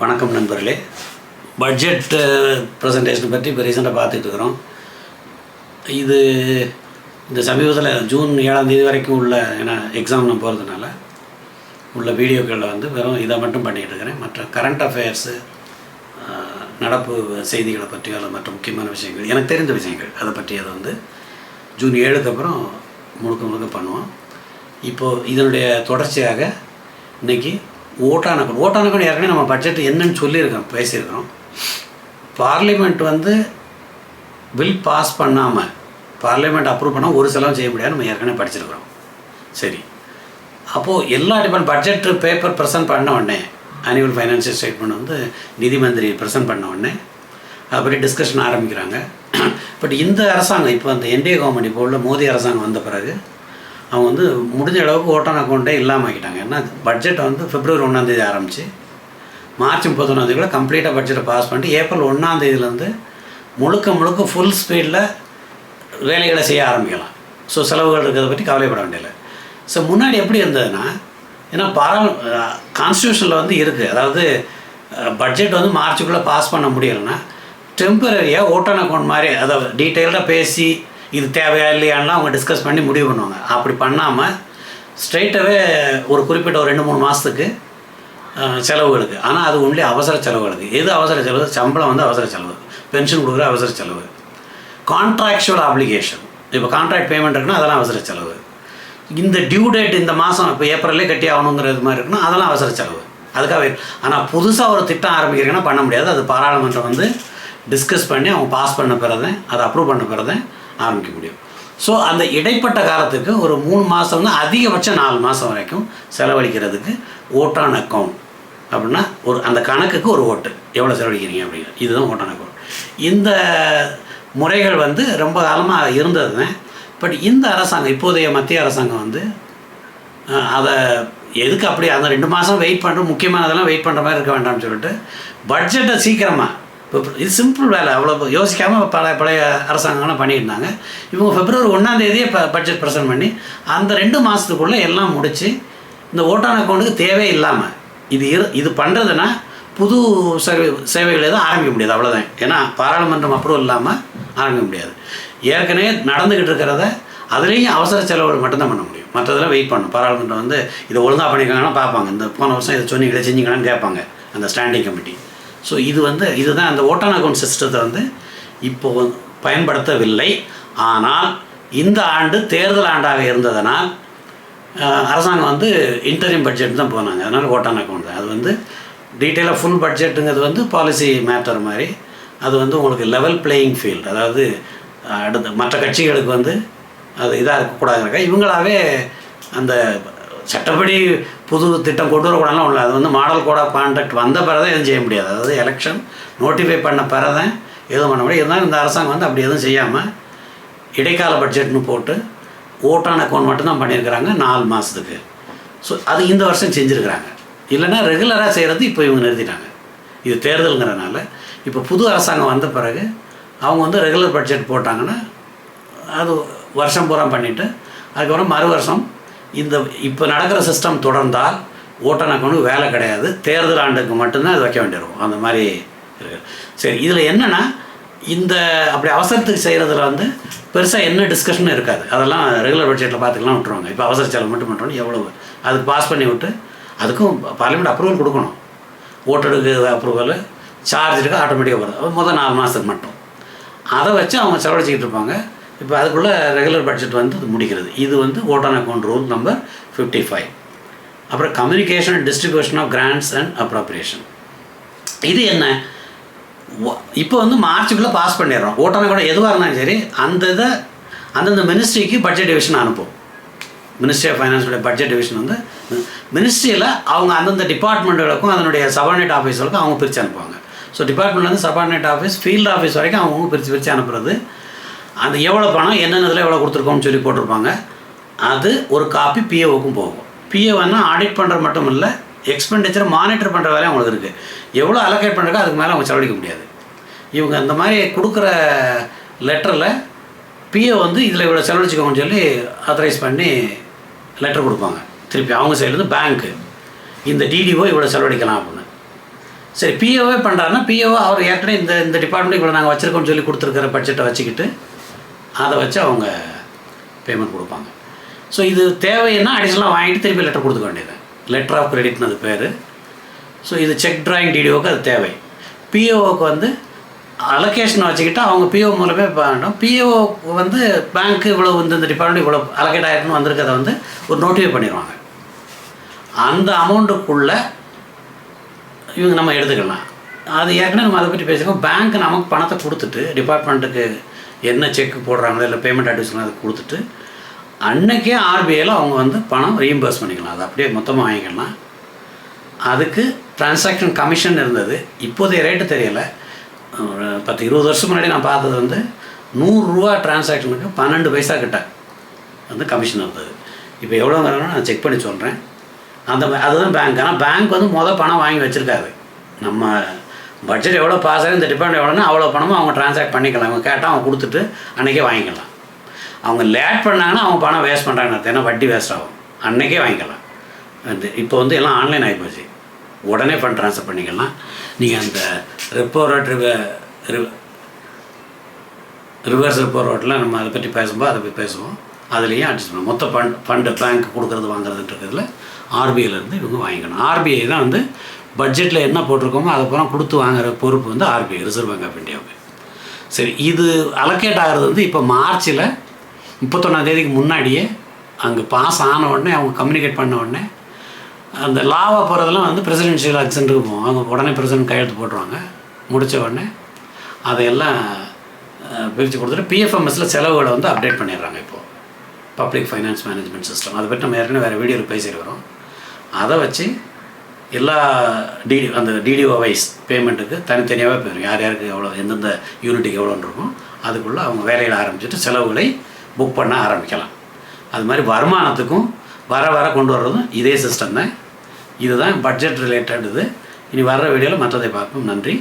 வணக்கம் நண்பர்களே. Budget presentation uh, பற்றி இப்போ ரீசெண்டாக பார்த்துட்டு இருக்கிறோம். இது இந்த சமீபத்தில் ஜூன் ஏழாம் தேதி வரைக்கும் உள்ள ஏன்னா எக்ஸாம் நான் போகிறதுனால உள்ள வீடியோக்களில் வந்து வெறும் இதை மட்டும் பண்ணிகிட்டு இருக்கிறேன். மற்ற கரண்ட் அஃபேர்ஸு uh, நடப்பு செய்திகளை பற்றியோ அல்லது மற்ற முக்கியமான விஷயங்கள் எனக்கு தெரிந்த விஷயங்கள் அதை பற்றி அதை வந்து ஜூன் ஏழுக்கு அப்புறம் முழுக்க முழுக்க பண்ணுவோம். இப்போது இதனுடைய தொடர்ச்சியாக இன்னைக்கு ஓட்டான அக்கௌண்ட் அக்கௌண்ட் ஏற்கனவே நம்ம பட்ஜெட் என்னன்னு சொல்லியிருக்கோம் பேசியிருக்கோம். பார்லிமெண்ட் வந்து பில் பாஸ் பண்ணாமல் பார்லிமெண்ட் அப்ரூவ் பண்ணால் ஒரு செலவும் செய்ய முடியாது நம்ம ஏற்கனவே படிச்சிருக்கிறோம். சரி. அப்போது எல்லா டிபார்ட் பட்ஜெட் பேப்பர் ப்ரெசென்ட் பண்ண உடனே ஆனுவல் ஃபைனான்சியல் ஸ்டேட்மெண்ட் வந்து நிதி மந்திரி ப்ரெசென்ட் பண்ண உடனே அப்படி டிஸ்கஷன் ஆரம்பிக்கிறாங்க. பட் இந்த அரசாங்கம் இப்போ அந்த என்டிஏ கவர்மெண்ட் இப்போ உள்ள மோடி அரசாங்கம் வந்த பிறகு அவங்க வந்து முடிஞ்ச அளவுக்கு ஓட்டான் அக்கௌண்ட்டே இல்லாமல் ஆக்கிட்டாங்க. ஏன்னா பட்ஜெட்டை வந்து பிப்ரவரி ஒன்றாந்தேதி ஆரம்பித்து மார்ச் முப்பத்தொன்னாந்தேதிக்குள்ள கம்ப்ளீட்டாக பட்ஜெட்டை பாஸ் பண்ணிட்டு ஏப்ரல் ஒன்றாந்தேதியிலேருந்து முழுக்க முழுக்க ஃபுல் ஸ்பீடில் வேலைகளை செய்ய ஆரம்பிக்கலாம். ஸோ செலவுகள் இருக்கிறத பற்றி கவலைப்பட வேண்டியதில்லை. ஸோ முன்னாடி எப்படி இருந்ததுன்னா ஏன்னா பாராள கான்ஸ்டியூஷனில் வந்து இருக்குது அதாவது பட்ஜெட் வந்து மார்ச்சுக்குள்ளே பாஸ் பண்ண முடியலைன்னா டெம்பரரியாக ஓட்டான் அக்கௌண்ட் மாதிரி அதை டீட்டெயில்டாக பேசி இது தேவையா இல்லையான்லாம் அவங்க டிஸ்கஸ் பண்ணி முடிவு பண்ணுவாங்க. அப்படி பண்ணாமல் ஸ்ட்ரைட்டாகவே ஒரு குறிப்பிட்ட ஒரு ரெண்டு மூணு மாதத்துக்கு செலவுகளுக்கு ஆனால் அது ஒன்லி அவசர செலவுகளுக்கு எது அவசர செலவு? சம்பளம் வந்து அவசர செலவு. பென்ஷன் கொடுக்குற அவசர செலவு. கான்ட்ராக்சுவல் அப்ளிகேஷன் இப்போ கான்ட்ராக்ட் பேமெண்ட் இருக்குன்னா அதெல்லாம் அவசர செலவு. இந்த டியூ டேட் இந்த மாதம் இப்போ ஏப்ரல்லே கட்டி ஆகணுங்கிறது மாதிரி இருக்குன்னா அதெல்லாம் அவசர செலவு. அதுக்காக ஆனால் புதுசாக ஒரு திட்டம் ஆரம்பிக்கிறீங்கன்னா பண்ண முடியாது. அது பாராளுமன்றம் வந்து டிஸ்கஸ் பண்ணி அவங்க பாஸ் பண்ண பிறகு அதை அப்ரூவ் பண்ண பிறகு ஆரம்பிக்க முடியும். ஸோ அந்த இடைப்பட்ட காலத்துக்கு ஒரு மூணு மாதம்னா அதிகபட்சம் நாலு மாதம் வரைக்கும் செலவழிக்கிறதுக்கு ஓட்டான் அக்கௌண்ட் அப்படின்னா ஒரு அந்த கணக்குக்கு ஒரு ஓட்டு. எவ்வளோ செலவழிக்கிறீங்க அப்படின்னு இதுதான் ஓட்டான் அக்கௌண்ட் இந்த முறைகள் வந்து ரொம்ப காலமாக இருந்தது பட் இந்த அரசாங்கம் இப்போதைய மத்திய அரசாங்கம் வந்து அதை எதுக்கு அப்படி அந்த ரெண்டு மாதம் வெயிட் பண்ணுற முக்கியமானதெல்லாம் வெயிட் பண்ணுற மாதிரி இருக்க வேண்டாம்னு சொல்லிட்டு பட்ஜெட்டை சீக்கிரமாக இப்போ இது சிம்பிள் வேலை. அவ்வளோ யோசிக்காமல் பல பழைய அரசாங்கம்லாம் பண்ணியிருந்தாங்க. இவங்க பிப்ரவரி ஒன்றாந்தேதியே ப பட்ஜெட் ப்ரெசென்ட் பண்ணி அந்த ரெண்டு மாதத்துக்குள்ளே எல்லாம் முடித்து இந்த ஓட்டான் அக்கௌண்ட்டுக்கு தேவையே இல்லாமல் இது இரு இது பண்ணுறதுன்னா புது சேவை சேவைகள் எதுவும் ஆரம்பிக்க முடியாது. அவ்வளோதான் ஏன்னா பாராளுமன்றம் அப்ரூவல் இல்லாமல் ஆரம்பிக்க முடியாது. ஏற்கனவே நடந்துக்கிட்டு இருக்கிறத அதுலேயும் அவசர செலவுகள் மட்டும்தான் பண்ண முடியும். மற்றதெல்லாம் வெயிட் பண்ணும் பாராளுமன்றம் வந்து இதை ஒழுங்காக பண்ணியிருக்காங்கன்னா பார்ப்பாங்க. இந்த போன வருஷம் இதை சொன்னீங்களே செஞ்சீங்களான்னு கேட்பாங்க. அந்த ஸ்டாண்டிங் கமிட்டி ஸோ இது வந்து இதுதான் அந்த ஓட்டான் அக்கௌண்ட் சிஸ்டத்தை வந்து இப்போ பயன்படுத்தவில்லை. ஆனால் இந்த ஆண்டு தேர்தல் ஆண்டாக இருந்ததனால் அரசாங்கம் வந்து இன்டரிம் பட்ஜெட் தான் போனாங்க. அதனால் ஓட்டான் அக்கௌண்ட் தான். அது வந்து டீட்டெயிலாக ஃபுல் பட்ஜெட்டுங்கிறது வந்து பாலிசி மேட்டர் மாதிரி. அது வந்து உங்களுக்கு லெவல் பிளேயிங் ஃபீல்டு அதாவது அடுத்த மற்ற கட்சிகளுக்கு வந்து அது இதாக இருக்கக்கூடாதுனாக்கா இவங்களாவே அந்த சட்டப்படி புது திட்டம் கொண்டு வரக்கூடாதுலாம் இல்லை. அது வந்து மாடல் கோட் ஆஃப் கான்டாக்ட் வந்த பிறகு எதுவும் செய்ய முடியாது. அதாவது எலெக்ஷன் நோட்டிஃபை பண்ண பிறகு எதுவும் பண்ண முடியும் இருந்தாலும் இந்த அரசாங்கம் வந்து அப்படி எதுவும் செய்யாமல் இடைக்கால பட்ஜெட்னு போட்டு ஓட்டான அக்கௌண்ட் மட்டும்தான் பண்ணியிருக்கிறாங்க நாலு மாதத்துக்கு ஸோ அது இந்த வருஷம் செஞ்சுருக்கிறாங்க. இல்லைன்னா ரெகுலராக செய்கிறது இப்போ இவங்க நிறுத்திட்டாங்க. இது தேர்தலுங்கிறனால இப்போ புது அரசாங்கம் வந்த பிறகு அவங்க வந்து ரெகுலர் பட்ஜெட் போட்டாங்கன்னா அது வருஷம் பூரா பண்ணிவிட்டு அதுக்கப்புறம் மறு வருஷம் இந்த இப்போ நடக்கிற சிஸ்டம் தொடர்ந்தால் ஓட்டான் அக்கௌண்ட்டுக்கு வேலை கிடையாது. தேர்தல் ஆண்டுக்கு மட்டும்தான் அது வைக்க வேண்டியிருக்கும். அந்த மாதிரி இருக்குது சரி இதில் என்னென்னா இந்த அப்படி அவசரத்துக்கு செய்கிறதுல வந்து பெருசாக என்ன டிஸ்கஷனும் இருக்காது. அதெல்லாம் ரெகுலர் பட்ஜெட்டில் பார்த்துக்கலாம் விட்டுருவாங்க. இப்போ அவசர செலவு மட்டும் பண்ணுறோன்னு எவ்வளோ அதுக்கு பாஸ் பண்ணி விட்டு அதுக்கும் பார்லிமெண்ட் அப்ரூவல் கொடுக்கணும். ஓட்டருக்கு அப்ரூவல் சார்ஜ் இருக்கு ஆட்டோமேட்டிக்காக வரும் முதல் நாலு மாதத்துக்கு மட்டும். அதை வச்சு அவங்க செலவழிச்சிக்கிட்டு இருப்பாங்க. இப்போ அதுக்குள்ளே ரெகுலர் பட்ஜெட் வந்து அது முடிக்கிறது. இது வந்து vote on account rule number fifty five அப்புறம் communication and distribution of grants and appropriation இது என்ன? இப்போ வந்து மார்ச்சுக்குள்ளே பாஸ் பண்ணிடுறோம். ஓட்டான கூட எதுவாக இருந்தாலும் சரி அந்த இதை அந்தந்த மினிஸ்ட்ரிக்கு பட்ஜெட் டிவிஷன் அனுப்பும் மினிஸ்ட்ரி ஆஃப் ஃபைனான்ஸோட பட்ஜெட் டிவிஷன் வந்து மினிஸ்ட்ரியில் அவங்க அந்தந்த டிபார்ட்மெண்ட்டுகளுக்கும் அதனுடைய சபார்டினேட் ஆஃபீஸர்களுக்கும் அவங்க பிரித்து அனுப்புவாங்க. ஸோ டிபார்ட்மெண்ட்லேருந்து சபார்டினேட் ஆஃபீஸ் ஃபீல்டு ஆஃபீஸ் வரைக்கும் அவங்க பிரித்து பிரித்து அனுப்புறது அந்த எவ்வளோ பணம் என்னென்ன இதில் எவ்வளோ கொடுத்துருக்கோம்னு சொல்லி போட்டிருப்பாங்க. அது ஒரு காப்பி பிஏஓக்கும் போகும். பிஏஓன்னா ஆடிட் பண்ணுறது மட்டும் இல்லை எக்ஸ்பெண்டிச்சரை மானிட்டர் பண்ணுற வேலையும் அவங்களுக்கு இருக்குது எவ்வளோ அலோகேட் பண்ணுறக்கோ அதுக்கு மேலே அவங்க செலவழிக்க முடியாது. இவங்க இந்த மாதிரி கொடுக்குற லெட்டரில் பிஏ வந்து இதில் இவ்வளோ செலவழிச்சுக்கோங்கன்னு சொல்லி ஆத்தரைஸ் பண்ணி லெட்டர் கொடுப்பாங்க. திருப்பி அவங்க சைட்லேருந்து பேங்க்கு இந்த டிடிஓ இவ்வளோ செலவழிக்கலாம் அப்படின்னு. சரி பிஓவே பண்ணுறாருன்னா பிஓ அவர் ஏற்கனவே இந்த இந்த டிபார்ட்மெண்ட் இவ்வளோ நாங்கள் வச்சுருக்கோம்னு சொல்லி கொடுத்துருக்கிற பட்ஜெட்டை வச்சுக்கிட்டு அதை வச்சு அவங்க பேமெண்ட் கொடுப்பாங்க. ஸோ இது தேவைன்னா அடிஷனலாக வாங்கிட்டு திருப்பி லெட்டர் கொடுத்துக்க வேண்டியது. லெட்டர் ஆஃப் கிரெடிட்னு அது பேர். ஸோ இது செக் டிராயிங் டிடிஓக்கு அது தேவை. பிஓவுக்கு வந்து அலோகேஷனை வச்சுக்கிட்டு அவங்க பிஓ மூலமே பண்ணணும் பிஓ வந்து பேங்க்கு இவ்வளோ வந்து இந்த டிபார்ட்மெண்ட் இவ்வளோ அலோகேட் ஆயிருக்குன்னு வந்திருக்கிறத வந்து ஒரு நோட்டிஃபை பண்ணிடுவாங்க. அந்த அமௌண்ட்டுக்குள்ளே இவங்க நம்ம எடுத்துக்கலாம். அது ஏற்கனவே நம்ம அதை பற்றி பேசிக்கோ பேங்க் நமக்கு பணத்தை கொடுத்துட்டு டிபார்ட்மெண்ட்டுக்கு என்ன செக் போடுறாங்களோ இல்லை பேமெண்ட் அட்வைஸ்லாம் அதை கொடுத்துட்டு அன்னைக்கே ஆர்பிஐயில் அவங்க வந்து பணம் ரீஇம்பர்ஸ் பண்ணிக்கலாம். அது அப்படியே மொத்தமாக வாங்கிக்கலாம். அதுக்கு டிரான்சாக்ஷன் கமிஷன் இருந்தது. இப்போதைய ரேட்டு தெரியலை. பத்து இருபது வருஷம் முன்னாடி நான் பார்த்தது வந்து நூறுரூவா டிரான்சாக்ஷனுக்கு பன்னெண்டு பைசா கிட்ட வந்து கமிஷன் இருந்தது. இப்போ எவ்வளோ வரணும்னு நான் செக் பண்ணி சொல்கிறேன் அந்த அதுதான் பேங்க் ஆனால் பேங்க் வந்து மொதல் பணம் வாங்கி வச்சுருக்காரு. நம்ம பட்ஜெட் எவ்வளோ பாஸ் ஆகும் இந்த டிபார்ட்மெண்ட் எவ்வளோனா அவ்வளோ பணமும் அவங்க ட்ரான்சாக்ட் பண்ணிக்கலாம். அவங்க கேட்டால் அவங்க கொடுத்துட்டு அன்றைக்கே வாங்கிக்கலாம். அவங்க லேட் பண்ணாங்கன்னா அவங்க பணம் வேஸ்ட் பண்ணுறாங்க ஏன்னா வட்டி வேஸ்ட் ஆகும். அன்றைக்கே வாங்கிக்கலாம். வந்து இப்போ வந்து எல்லாம் ஆன்லைன் ஆகிப்போச்சு உடனே ஃபண்ட் ட்ரான்ஸ்ஃபர் பண்ணிக்கலாம். நீங்கள் அந்த ரெப்போ ரேட் ரிவர்ஸ் ரெப்போ ரோட்டில் நம்ம அதை பற்றி பேசும்போது அதை பற்றி பேசுவோம். அதுலேயும் அட்ஜஸ்ட் பண்ணணும் மொத்த ஃபண்ட் ஃபண்டு பேங்க் கொடுக்குறது வாங்குறதுன்றதுல ஆர்பிஐலேருந்து இவங்க வாங்கிக்கணும். ஆர்பிஐ தான் வந்து பட்ஜெட்டில் என்ன போட்டிருக்கோமோ அதை பூரா கொடுத்து வாங்குற பொறுப்பு வந்து ஆர்பிஐ ரிசர்வ் பேங்க் ஆஃப் இந்தியாவுக்கு சரி இது அலோகேட் ஆகிறது வந்து இப்போ மார்ச்சில் முப்பத்தொன்னாம் தேதிக்கு முன்னாடியே அங்கே பாஸ் ஆன உடனே அவங்க கம்யூனிகேட் பண்ண உடனே அந்த லாவாக போகிறதெல்லாம் வந்து பிரசிடென்ஷியல் அக்சென்ட்டுக்கு போவோம் அவங்க உடனே பிரசிடென்ட் கையெழுத்து போட்டுருவாங்க. முடித்த உடனே அதையெல்லாம் பிரித்து கொடுத்துட்டு பிஎஃப்எம்எஸில் செலவுகளை வந்து அப்டேட் பண்ணிடுறாங்க இப்போது பப்ளிக் ஃபைனான்ஸ் மேனேஜ்மெண்ட் சிஸ்டம் அதை பற்றி நம்ம ஏற்கனவே வேறு வீடியோவில் பேசிட்டு வரோம். அதை வச்சு எல்லா டிடி அந்த டிடிஓ வைஸ் பேமெண்ட்டுக்கு தனித்தனியாகவே போயிடும் யார் யாருக்கு எவ்வளோ எந்தெந்த யூனிட்டுக்கு எவ்வளோன்னு இருக்கும். அதுக்குள்ளே அவங்க வேலையில் ஆரம்பிச்சுட்டு செலவுகளை புக் பண்ண ஆரம்பிக்கலாம். அது மாதிரி வருமானத்துக்கும் வர வர கொண்டு வர்றதும் இதே சிஸ்டம் தான். இதுதான் பட்ஜெட் ரிலேட்டட் இது. இனி வர்ற வீடியோவில் மற்றதை பார்ப்போம். நன்றி.